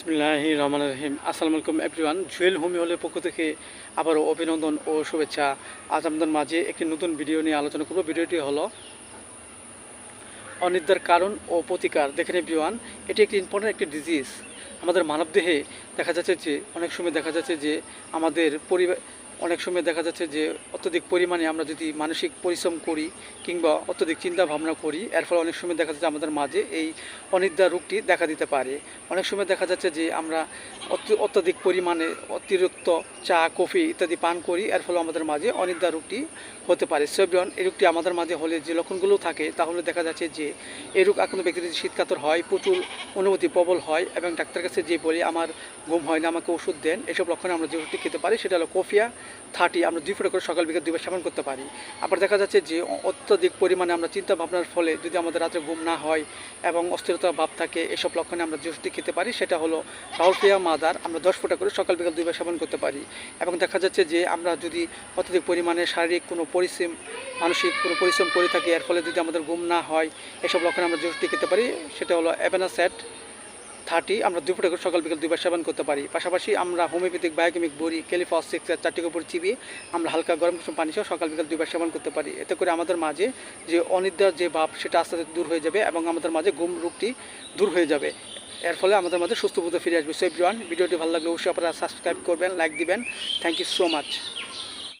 বিসমিল্লাহ রহমান রহিম আসসালামু আলাইকুম এভরিওয়ান জুয়েল হোমি হলের পক্ষ থেকে আবারও অভিনন্দন ও শুভেচ্ছা। আজ আমাদের মাঝে একটি নতুন ভিডিও নিয়ে আলোচনা করব। ভিডিওটি হলো অনিদ্রার কারণ ও প্রতিকার। দেখেন এভরিওয়ান এটি একটি ইম্পর্টেন্ট একটি ডিজিজ আমাদের মানবদেহে দেখা যাচ্ছে যে, অনেক সময় দেখা যাচ্ছে যে, আমাদের পরিবার অনেক সময় দেখা যাচ্ছে যে অত্যধিক পরিমাণে আমরা যদি মানসিক পরিশ্রম করি কিংবা অত্যধিক চিন্তা ভাবনা করি, এর ফলে অনেক সময় দেখা যাচ্ছে আমাদের মাঝে এই অনিদ্রা রোগটি দেখা দিতে পারে। অনেক সময় দেখা যাচ্ছে যে আমরা অত্য- অত্যধিক পরিমাণে অতিরিক্ত চা, কফি ইত্যাদি পান করি। এর ফলে আমাদের মাঝে অনিদ্রা রোগটি হতে পারে। সেব্রন, এই রোগটি আমাদের মাঝে হলে যে লক্ষণগুলো থাকে, তাহলে দেখা যাচ্ছে যে এই রোগ আক্রান্ত ব্যক্তি যদি শীতকাতর হয়, প্রচুর অনুভূতি প্রবল হয় এবং ডাক্তার কাছে যে বলি, আমার ঘুম হয় না, আমাকে ওষুধ দেন। এসব লক্ষণে আমরা যে ওষুধটি খেতে পারি, সেটা হলো কফিয়া, থার্টি, আমরা দুই ফোটা করে সকাল বিকেল দুইবার সেবন করতে পারি। আবার দেখা যাচ্ছে যে অত্যধিক পরিমাণে আমরা চিন্তা ভাবনার ফলে যদি আমাদের রাত্রে ঘুম না হয় এবং অস্থিরতা ভাব থাকে, এসব লক্ষণে আমরা যে ওষুধটি খেতে পারি, সেটা হলো রাহুলপ্রিয়া মাদার, আমরা দশ ফোঁটা করে সকাল বিকেল দুইবার সেবন করতে পারি। এবং দেখা যাচ্ছে যে আমরা যদি অত্যধিক পরিমাণে শারীরিক কোনো পরিশ্রম, মানসিক কোনো পরিশ্রম করে থাকি, এর ফলে যদি আমাদের ঘুম না হয়, এসব লক্ষণে আমরা যে খেতে পারি। সেটা হলো অ্যাবেনাসেট থার্টি আমরা দুপুরে সকাল বিকেল দুইবার সেবন করতে পারি। পাশাপাশি আমরা হোমিওপ্যাথিক বায়োকেমিক বড়ি ক্যালিফস সিক্স চারটি কাপড় চিবিয়ে আমরা হালকা গরম কিছু পানি সহ সকাল বিকেল দুইবার সেবন করতে পারি। এতে করে আমাদের মাঝে যে অনিদ্রার যে ভাব, সেটা আস্তে আস্তে দূর হয়ে যাবে এবং আমাদের মাঝে ঘুম রোগটি দূর হয়ে যাবে। এর ফলে আমাদের মধ্যে সুস্থ বোধ ফিরে আসবে। সো এভরিওয়ান ভিডিওটি ভালো লাগলে অবশ্যই আপনারা সাবস্ক্রাইব করবেন লাইক দিবেন। Thank you so much